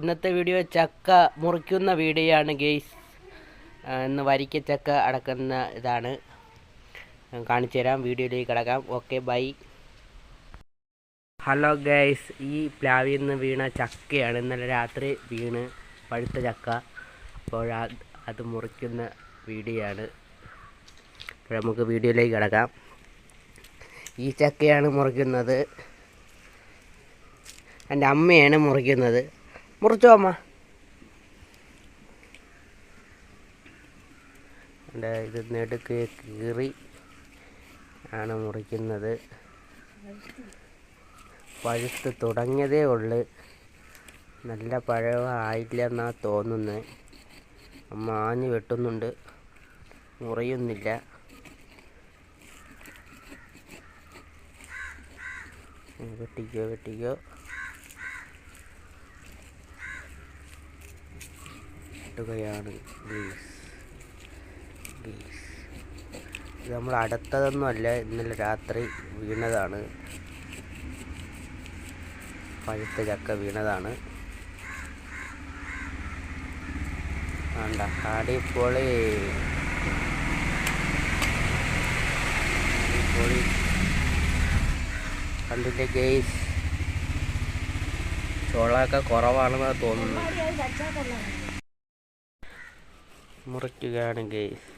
ഇന്നത്തെ വീഡിയോ ചക്ക മുറിക്കുന്ന വീഡിയോ ആണ് ഗെയ്സ് ഇന്ന് വരിക്ക ചക്ക അടക്കുന്ന ഇതാണ്. കാണിച്ചു തരാം വീഡിയോയിലേക്ക് കിടക്കാം. Okay bye. Hello guys. ഈ പ്ലാവിൽ നിന്ന് വീണ ചക്കയാണ് ഇന്നലെ രാത്രി വീണ് പഴുത്ത ചക്ക. അപ്പോൾ അത് അത് മുറിക്കുന്ന വീഡിയോ ആണ് അപ്പോൾ നമുക്ക് വീഡിയോയിലേക്ക് കിടക്കാം. ഈ ചക്കയാണ് മുറിക്കുന്നത്. എന്റെ അമ്മയാണ് മുറിക്കുന്നത്. മുറിച്ചോ അമ്മ ഇത് നെടുക്ക് കീറി ആണ് മുറിക്കുന്നത്. പഴുത്ത് തുടങ്ങിയതേ ഉള്ളു. നല്ല പഴം ആയില്ല എന്നാണ് തോന്നുന്നത് അമ്മ ആഞ്ഞ് വെട്ടുന്നുണ്ട്. മുറിയുന്നില്ല. വെട്ടിക്കോ വെട്ടിക്കോ. വെട്ടുകയാണ് ഗീസ് ഗീസ് ഇത് നമ്മൾ അടുത്തതൊന്നുമല്ല ഇന്നലെ രാത്രി വീണതാണ്. പഴുത്ത ചക്ക വീണതാണ്. വേണ്ട അടിപൊളി. അടിപൊളി. കണ്ടില്ലേ ഗെയ്സ്? ചോളമൊക്കെ കുറവാണെന്ന് തോന്നുന്നു മുറിക്കുകയാണ് ഗെയ്സ്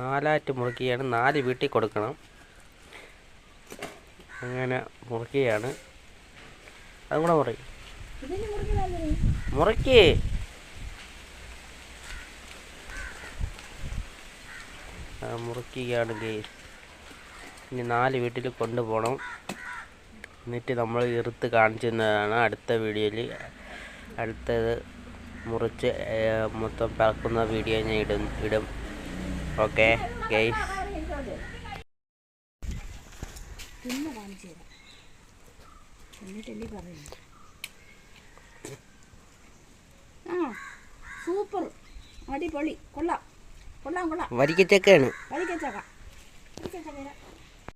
നാലായിട്ട് മുറിക്കുകയാണ് നാല് വീട്ടിൽ കൊടുക്കണം. അങ്ങനെ മുറിക്കുകയാണ്. അതും കൂടെ മുറി. മുറിക്ക്. മുറിക്കുകയാണ് ഗെയ്സ് ഇനി നാല് വീട്ടിൽ കൊണ്ടുപോകണം. എന്നിട്ട് നമ്മൾ ഇറുത്ത് കാണിച്ചിരുന്നതാണ് അടുത്ത വീഡിയോയിൽ. അടുത്തത് മുറിച്ച് മൊത്തം പറക്കുന്ന വീഡിയോ ഞാൻ ഇടും ഇടും. ഓക്കെ ആ സൂപ്പർ അടിപൊളി. കൊള്ളാം. കൊള്ളാം കൊള്ളാം. വരിക്കച്ചക്കാണ് കളിക്കച്ചക്ക